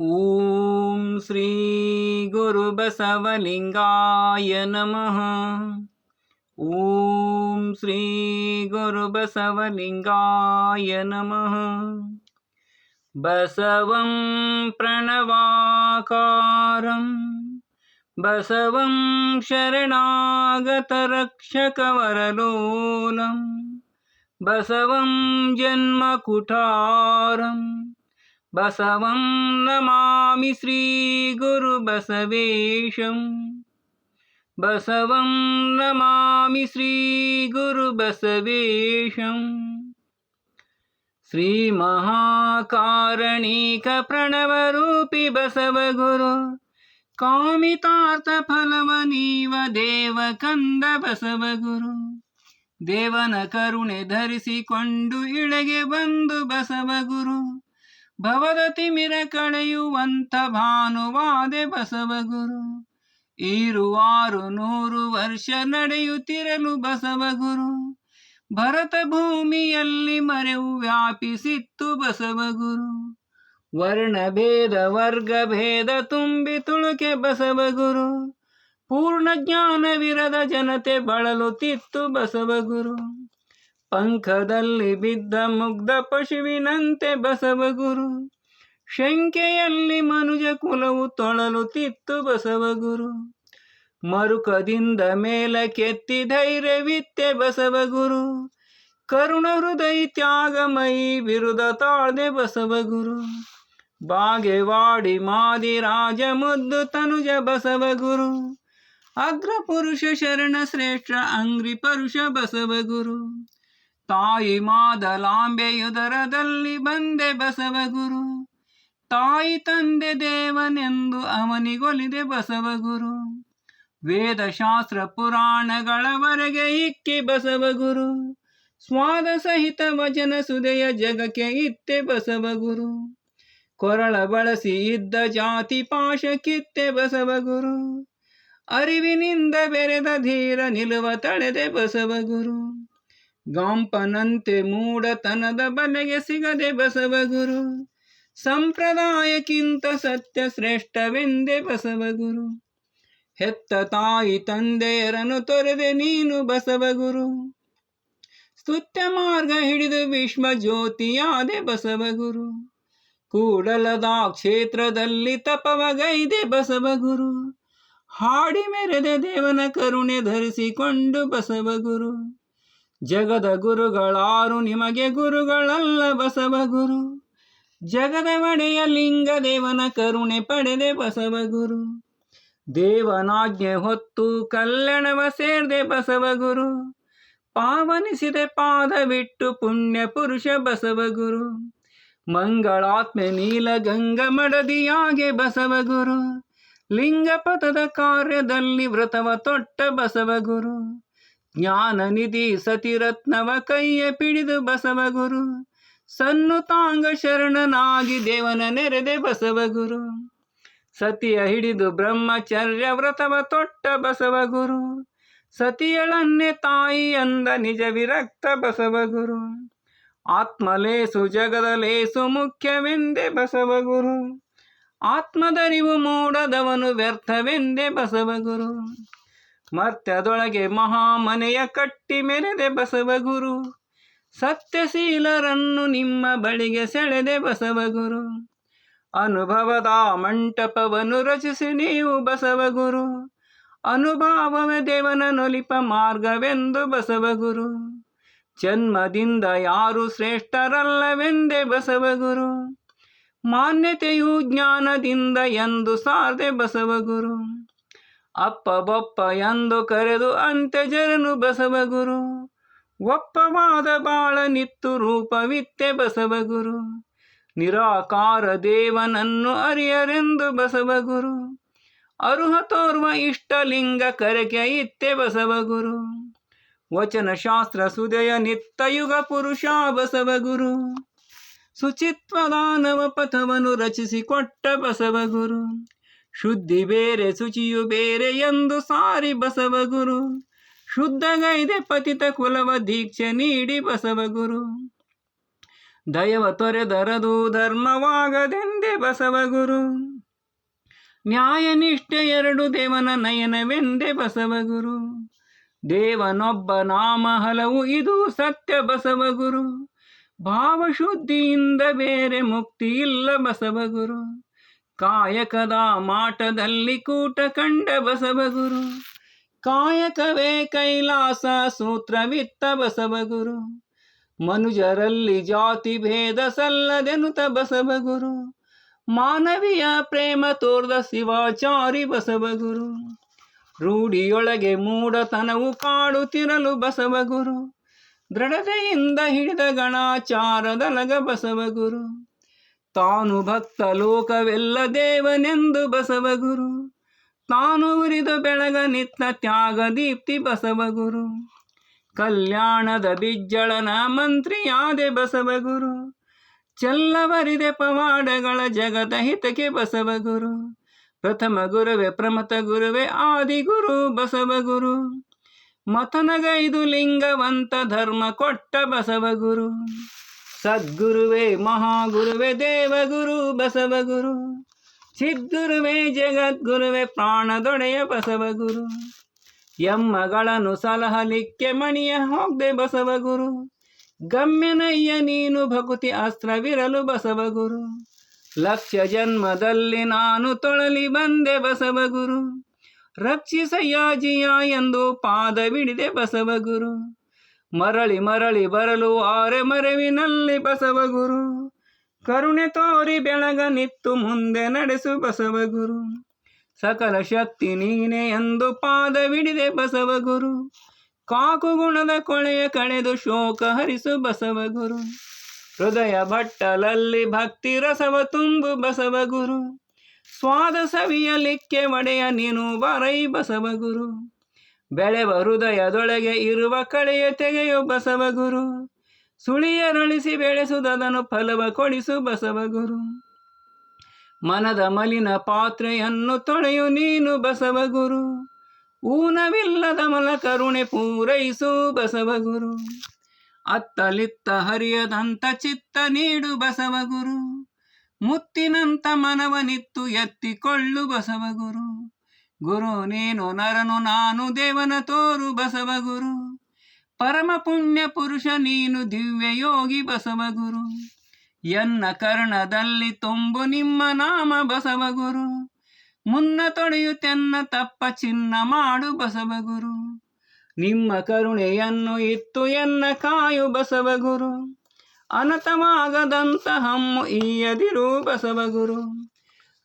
ॐ श्रीगुरुबसवलिङ्गाय नमः। ॐ श्रीगुरुबसवलिङ्गाय नमः। बसवं प्रणवाकारं बसवं शरणागतरक्षकवरलोलं बसवं जन्मकुठारम् ಬಸವಂ ನಮಾಮಿ ಶ್ರೀ ಗುರು ಬಸವೇಶಂ ಬಸವಂ ನಮಾಮಿ ಶ್ರೀ ಗುರು ಬಸವೇಶಂ ಶ್ರೀ ಮಹಾಕಾರಣೀಕ ಪ್ರಣವರೂಪಿ ಬಸವಗುರು ಕಾಮಿತಾರ್ಥ ಫಲವ ನೀವ ದೇವ ಕಂದ ಬಸವಗುರು ದೇವನ ಕರುಣೆ ಧರಿಸಿಕೊಂಡು ಇಳೆಗೆ ಬಂದು ಬಸವಗುರು ಭವದ ಕಳೆಯುವಂಥ ಭಾನುವಾದೆ ಬಸವಗುರು ಈರುವಾರು ನೂರು ವರ್ಷ ನಡೆಯುತ್ತಿರಲು ಬಸವಗುರು ಭರತ ಭೂಮಿಯಲ್ಲಿ ಮರೆವು ವ್ಯಾಪಿಸಿತ್ತು ಬಸವಗುರು ವರ್ಣ ಭೇದ, ವರ್ಗ ಭೇದ ತುಂಬಿ ತುಳುಕೆ ಬಸವಗುರು ಪೂರ್ಣ ಜ್ಞಾನವಿರದ ಜನತೆ ಬಳಲುತ್ತಿತ್ತು ಬಸವಗುರು ಪಂಖದಲ್ಲಿ ಬಿದ್ದ ಮುಗ್ಧ ಪಶುವಿನಂತೆ ಬಸವಗುರು ಶಂಕೆಯಲ್ಲಿ ಮನುಜ ಕುಲವು ತೊಳಲುತ್ತಿತ್ತು ಬಸವಗುರು ಮರುಕದಿಂದ ಮೇಲ ಕೆತ್ತಿ ಧೈರ್ಯವಿತ್ತೆ ಬಸವಗುರು ಕರುಣ ಹೃದಯ ತ್ಯಾಗಮಯಿ ಬಿರುದ ತಾಳ್ದೆ ಬಸವಗುರು ಬಾಗೆವಾಡಿ ಮಾದಿ ರಾಜ ಮುದ್ದು ತನುಜ ಬಸವಗುರು ಅಗ್ರ ಪುರುಷ ಶರಣ ಶ್ರೇಷ್ಠ ಅಂಗ್ರಿ ಪರುಷ ಬಸವಗುರು ತಾಯಿ ಮಾದಲಾಂಬೆಯುದರದಲ್ಲಿ ಬಂದೆ ಬಸವಗುರು ತಾಯಿ ತಂದೆ ದೇವನೆಂದು ಅವನಿಗೊಲಿದೆ ಬಸವಗುರು ವೇದಶಾಸ್ತ್ರ ಪುರಾಣಗಳವರೆಗೆ ಇಕ್ಕಿ ಬಸವಗುರು ಸ್ವಾದ ಸಹಿತ ವಚನ ಸುದೆಯ ಜಗಕ್ಕೆ ಇತ್ತೆ ಬಸವಗುರು ಕೊರಳ ಬಳಸಿ ಇದ್ದ ಜಾತಿ ಪಾಶ ಕಿತ್ತೆ ಬಸವಗುರು ಅರಿವಿನಿಂದ ಬೆರೆದ ಧೀರ ನಿಲುವ ತಳೆದೆ ಬಸವಗುರು ಗಾಂಪನಂತೆ ಮೂಡತನದ ಬಲೆಗೆ ಸಿಗದೆ ಬಸವಗುರು ಸಂಪ್ರದಾಯಕ್ಕಿಂತ ಸತ್ಯ ಶ್ರೇಷ್ಠವೆಂದೆ ಬಸವಗುರು ಹೆತ್ತ ತಾಯಿ ತಂದೆಯರನ್ನು ತೊರೆದೆ ನೀನು ಬಸವಗುರು ಸ್ತುತ್ಯ ಮಾರ್ಗ ಹಿಡಿದು ವಿಶ್ವ ಜ್ಯೋತಿಯಾದೆ ಬಸವಗುರು ಕೂಡಲದ ಕ್ಷೇತ್ರದಲ್ಲಿ ತಪವಗೈದೆ ಬಸವಗುರು ಹಾಡಿ ಮೆರೆದ ದೇವನ ಕರುಣೆ ಧರಿಸಿಕೊಂಡು ಬಸವಗುರು ಜಗದ ಗುರುಗಳಾರು ನಿಮಗೆ ಗುರುಗಳಲ್ಲ ಬಸವಗುರು ಜಗದ ಒಡೆಯ ಲಿಂಗ ದೇವನ ಕರುಣೆ ಪಡೆದೆ ಬಸವ ಗುರು. ದೇವನಾಜ್ಞೆ ಹೊತ್ತು ಕಲ್ಯಾಣವ ಸೇರ್ದೆ ಬಸವಗುರು ಪಾವನಿಸಿದೆ ಪಾದವಿಟ್ಟು ಪುಣ್ಯ ಪುರುಷ ಬಸವಗುರು ಮಂಗಳಾತ್ಮೆ ನೀಲ ಗಂಗ ಮಡದಿಯಾಗೆ ಬಸವಗುರು ಲಿಂಗ ಪಥದ ಕಾರ್ಯದಲ್ಲಿ ವ್ರತವ ತೊಟ್ಟ ಬಸವಗುರು ಜ್ಞಾನ ನಿಧಿ ಸತಿರತ್ನವ ಕೈಯ ಪಿಡಿದು ಬಸವಗುರು ಸನ್ನುತಾಂಗ ಶರಣನಾಗಿ ದೇವನ ನೆರೆದೆ ಬಸವಗುರು ಸತಿಯ ಹಿಡಿದು ಬ್ರಹ್ಮಚರ್ಯ ವ್ರತವ ತೊಟ್ಟ ಬಸವಗುರು ಸತಿಯಳನ್ನೇ ತಾಯಿ ಅಂದ ನಿಜ ವಿರಕ್ತ ಬಸವಗುರು ಆತ್ಮಲೇಸು ಜಗದ ಲೇಸು ಮುಖ್ಯವೆಂದೆ ಬಸವಗುರು ಆತ್ಮದರಿವು ಮೂಡದವನು ವ್ಯರ್ಥವೆಂದೆ ಬಸವಗುರು ಮರ್ತ್ಯದೊಳಗೆ ಮಹಾಮನೆಯ ಕಟ್ಟಿ ಮೆರೆದೆ ಬಸವಗುರು ಸತ್ಯಶೀಲರನ್ನು ನಿಮ್ಮ ಬಳಿಗೆ ಸೆಳೆದೆ ಬಸವ ಗುರು. ಅನುಭವದ ಮಂಟಪವನ್ನು ರಚಿಸಿ ನೀವು ಬಸವಗುರು ಅನುಭವವೇ ದೇವನ ನೊಲಿಪ ಮಾರ್ಗವೆಂದು ಬಸವ ಗುರು. ಜನ್ಮದಿಂದ ಯಾರು ಶ್ರೇಷ್ಠರಲ್ಲವೆಂದೇ ಬಸವಗುರು ಮಾನ್ಯತೆಯು ಜ್ಞಾನದಿಂದ ಎಂದು ಸಾರದೆ ಬಸವ ಬಸವಗುರು ಅಪ್ಪ ಬೊಪ್ಪ ಎಂದು ಕರೆದು ಅಂತ್ಯಜರನು ಬಸವಗುರು ಒಪ್ಪವಾದ ಬಾಳ ನಿತ್ತು ರೂಪವಿತ್ತೆ ಬಸವಗುರು ನಿರಾಕಾರ ದೇವನನ್ನು ಅರಿಯರೆಂದು ಬಸವಗುರು ಅರುಹ ತೋರ್ವ ಇಷ್ಟಲಿಂಗ ಕರೆಕೆ ಇತ್ತೆ ಬಸವಗುರು ವಚನ ಶಾಸ್ತ್ರ ಸುದಯ ನಿತ್ತಯುಗ ಪುರುಷ ಬಸವಗುರು ಸುಚಿತ್ವದಾನವ ಪಥವನ್ನು ರಚಿಸಿಕೊಟ್ಟ ಬಸವಗುರು ಶುದ್ಧಿ ಬೇರೆ ಶುಚಿಯು ಬೇರೆ ಎಂದು ಸಾರಿ ಬಸವಗುರು. ಶುದ್ಧಗೈದೆ ಪತಿತ ಕುಲವ ದೀಕ್ಷೆ ನೀಡಿ ಬಸವಗುರು. ದಯವ ತೊರೆದರದು ಧರ್ಮವಾಗದೆಂದೇ ಬಸವಗುರು. ನ್ಯಾಯ ನಿಷ್ಠೆ ಎರಡು ದೇವನ ನಯನವೆಂದೇ ಬಸವಗುರು. ದೇವನೊಬ್ಬ ನಾಮ ಹಲವು ಇದು ಸತ್ಯ ಬಸವಗುರು. ಭಾವಶುದ್ಧಿಯಿಂದ ಬೇರೆ ಮುಕ್ತಿ ಇಲ್ಲ ಬಸವಗುರು. ಕಾಯಕದ ಮಾಟದಲ್ಲಿ ಕೂಟ ಕಂಡ ಬಸವಗುರು. ಕಾಯಕವೇ ಕೈಲಾಸ ಸೂತ್ರವಿತ್ತ ಬಸವಗುರು. ಮನುಜರಲ್ಲಿ ಜಾತಿ ಭೇದ ಸಲ್ಲದೆನುತ ಬಸವಗುರು. ಮಾನವೀಯ ಪ್ರೇಮ ತೋರ್ದ ಶಿವಾಚಾರಿ ಬಸವಗುರು. ರೂಢಿಯೊಳಗೆ ಮೂಢತನವು ಕಾಡುತ್ತಿರಲು ಬಸವಗುರು. ದೃಢತೆಯಿಂದ ಹಿಡಿದ ಗಣಾಚಾರದಲಗ ಬಸವಗುರು. ತಾನು ಭಕ್ತ ಲೋಕವೆಲ್ಲ ದೇವನೆಂದು ಬಸವಗುರು ತಾನು ಉರಿದು ಬೆಳಗ ನಿತ್ತ ತ್ಯಾಗ ದೀಪ್ತಿ ಬಸವಗುರು ಕಲ್ಯಾಣದ ಬಿಜ್ಜಳನ ಮಂತ್ರಿಯಾದೆ ಬಸವಗುರು ಚೆಲ್ಲವರಿದೆ ಪವಾಡಗಳ ಜಗದ ಹಿತಕ್ಕೆ ಬಸವಗುರು ಪ್ರಥಮ ಗುರುವೆ ಪ್ರಮಥ ಗುರುವೆ ಆದಿಗುರು ಬಸವಗುರು ಮತನಗೈದು ಲಿಂಗವಂತ ಧರ್ಮ ಕೊಟ್ಟ ಬಸವಗುರು ಸದ್ಗುರುವೇ ಮಹಾಗುರುವೆ ದೇವಗುರು, ಬಸವಗುರು. ಸಿದ್ಗುರುವೇ ಜಗದ್ಗುರುವೆ ಪ್ರಾಣದೊಡೆಯ ಬಸವಗುರು. ಎಮ್ಮಗಳನ್ನು ಸಲಹಲಿಕ್ಕೆ ಮಣಿಯ ಹೋಗ್ದೆ ಬಸವಗುರು. ಗಮ್ಯನಯ್ಯ ನೀನು ಭಕುತಿ ಅಸ್ತ್ರವಿರಲು ಬಸವಗುರು. ಲಕ್ಷ ಜನ್ಮದಲ್ಲಿ ನಾನು ತೊಳಲಿ ಬಂದೆ ಬಸವಗುರು. ರಕ್ಷಿಸಯ್ಯಾಜಿಯ ಎಂದು ಪಾದವಿಡಿದೆ ಬಸವಗುರು. ಮರಳಿ ಮರಳಿ ಬರಲು ಆರೆ ಮರವಿನಲ್ಲಿ ಬಸವಗುರು ಕರುಣೆ ತೋರಿ ಬೆಳಗ ನಿತ್ತು ಮುಂದೆ ನಡೆಸು ಬಸವಗುರು ಸಕಲ ಶಕ್ತಿ ನೀನೆ ಎಂದು ಪಾದವಿಡಿದೆ ಬಸವಗುರು ಕಾಕು ಗುಣದ ಕೊಳೆಯ ಕಳೆದು ಶೋಕ ಹರಿಸು ಬಸವಗುರು ಹೃದಯ ಬಟ್ಟಲಲ್ಲಿ ಭಕ್ತಿ ರಸವ ತುಂಬು ಬಸವಗುರು ಸ್ವಾದ ಸವಿಯಲಿಕ್ಕೆ ಒಡೆಯ ನೀನು ಬರೈ ಬಸವಗುರು ಬೆಳೆವ ಹೃದಯದೊಳಗೆ ಇರುವ ಕಳೆಯ ತೆಗೆಯು ಬಸವಗುರು. ಸುಳಿಯರಳಿಸಿ ಬೆಳೆಸುವುದನ್ನು ಫಲವ ಕೊಡಿಸು ಬಸವಗುರು. ಮನದ ಮಲಿನ ಪಾತ್ರೆಯನ್ನು ತೊಳೆಯು ನೀನು ಬಸವಗುರು. ಊನವಿಲ್ಲದ ಮಲ ಕರುಣೆ ಪೂರೈಸು ಬಸವಗುರು. ಅತ್ತಲಿತ್ತ ಹರಿಯದಂತ ಚಿತ್ತ ನೀಡು ಬಸವಗುರು. ಮುತ್ತಿನಂತ ಮನವನಿತ್ತು ಎತ್ತಿಕೊಳ್ಳು ಬಸವಗುರು. ಗುರು ನೀನು ನರನು ನಾನು ದೇವನ ತೋರು ಬಸವ ಗುರು. ಪರಮ ಪುಣ್ಯ ಪುರುಷ ನೀನು ದಿವ್ಯ ಯೋಗಿ ಬಸವ ಗುರು. ಎನ್ನ ಕರ್ಣದಲ್ಲಿ ತುಂಬು ನಿಮ್ಮ ನಾಮ ಬಸವ ಗುರು. ಮುನ್ನ ತೊಡೆಯುತ್ತೆನ್ನ ತಪ್ಪ ಚಿನ್ನ ಮಾಡು ಬಸವ ಗುರು. ನಿಮ್ಮ ಕರುಣೆಯನ್ನು ಇತ್ತು ಎನ್ನ ಕಾಯು ಬಸವ ಗುರು. ಅನತವಾಗದಂತ ಹಮ್ಮು ಈಯದಿರು ಬಸವಗುರು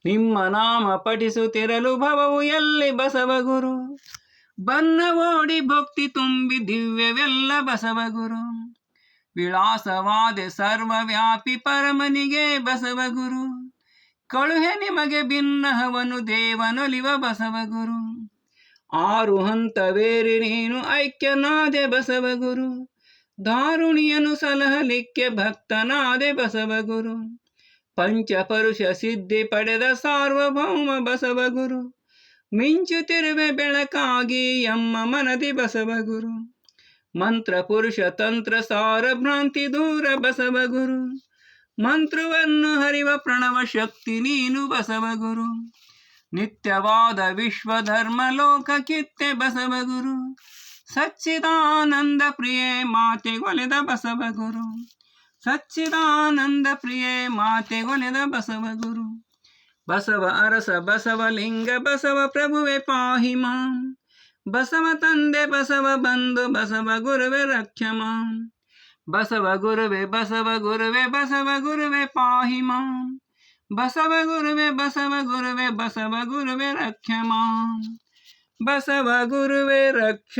ನಿಮ್ಮ ನಾಮ ಪಠಿಸುತ್ತಿರಲು ಭವವು ಎಲ್ಲಿ ಬಸವಗುರು ಬನ್ನ ಓಡಿ ಭಕ್ತಿ ತುಂಬಿ ದಿವ್ಯವೆಲ್ಲ ಬಸವಗುರು ವಿಳಾಸವಾದೆ ಸರ್ವವ್ಯಾಪಿ ಪರಮನಿಗೆ ಬಸವಗುರು ಕಳುಹೆ ನಿಮಗೆ ಭಿನ್ನಹವನು ದೇವನೊಲಿವ ಬಸವಗುರು ಆರು ಹಂತವೇರಿ ನೀನು ಐಕ್ಯನಾದೆ ಬಸವಗುರು ದಾರುಣಿಯನು ಸಲಹಲಿಕ್ಕೆ ಭಕ್ತನಾದೆ ಬಸವಗುರು ಪಂಚಪರುಷ ಸಿದ್ಧಿ ಪಡೆದ ಸಾರ್ವಭೌಮ ಬಸವಗುರು. ಮಿಂಚುತ್ತಿರುವೆ ಬೆಳಕಾಗಿ ಎಮ್ಮ ಮನದಿ ಬಸವಗುರು. ಮಂತ್ರ ಪುರುಷ ತಂತ್ರ ಸಾರ ಭ್ರಾಂತಿ ದೂರ ಬಸವಗುರು. ಮಂತ್ರವನ್ನು ಹರಿವ ಪ್ರಣವ ಶಕ್ತಿ ನೀನು ಬಸವಗುರು. ನಿತ್ಯವಾದ ವಿಶ್ವ ಧರ್ಮ ಲೋಕ ಕಿತ್ತೆ ಬಸವಗುರು. ಸಚ್ಚಿದಾನಂದ ಪ್ರಿಯೆ ಬಸವ ಬಸವಗುರು. ಸಚ್ಚಿದಾನಂದ ಪ್ರಿಯೆ, ಮಾತೆ ಬಸವಗುರು ಬಸವ ಅರಸ, ಬಸವ ಲಿಂಗ, ಬಸವ ಪ್ರಭುವೆ ಪಾಹಿ ಬಸವ ತಂದೆ, ಬಸವ ಬಂಧು, ಬಸವ ಗುರುವೆ ರಕ್ಷ ಮಾಂ ಬಸವ ಗುರುವೆ ಬಸವ ಗುರುವೆ ಬಸವ ಗುರುವೆ ಪಾಹಿ ಮಾಂ ಬಸವ ಗುರುವೆ ಬಸವ ಗುರುವೆ ಬಸವ ಗುರುವೆ ರಕ್ಷ ಬಸವ ಗುರುವೆ ರಕ್ಷ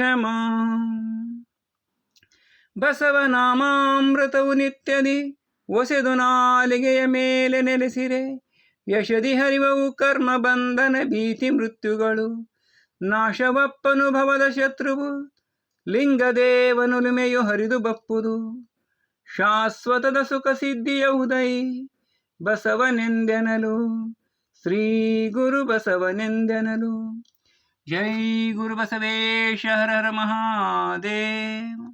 ಮಾಂ ಬಸವ ನಾಮಾಮೃತವು ನಿತ್ಯದಿ ಒಸೆದು ನಾಲಿಗೆಯ ಮೇಲೆ ನೆಲೆಸಿರೆ. ಯಶದಿ ಹರಿವವು ಕರ್ಮ ಬಂಧನ ಭೀತಿ ಮೃತ್ಯುಗಳು. ನಾಶವಪ್ಪನುಭವದ ಶತ್ರುವು. ಲಿಂಗದೇವನುಲುಮೆಯು ಹರಿದು ಬಪ್ಪುದು. ಶಾಶ್ವತದ ಸುಖ ಸಿದ್ಧಿಯ ಉದೈ ಬಸವನೆಂದೆನಲು. ಶ್ರೀ ಗುರು ಬಸವನೆಂದೆನಲು. ಜೈ ಗುರು ಬಸವೇಶ ಹರ ಹರ ಮಹಾದೇವ.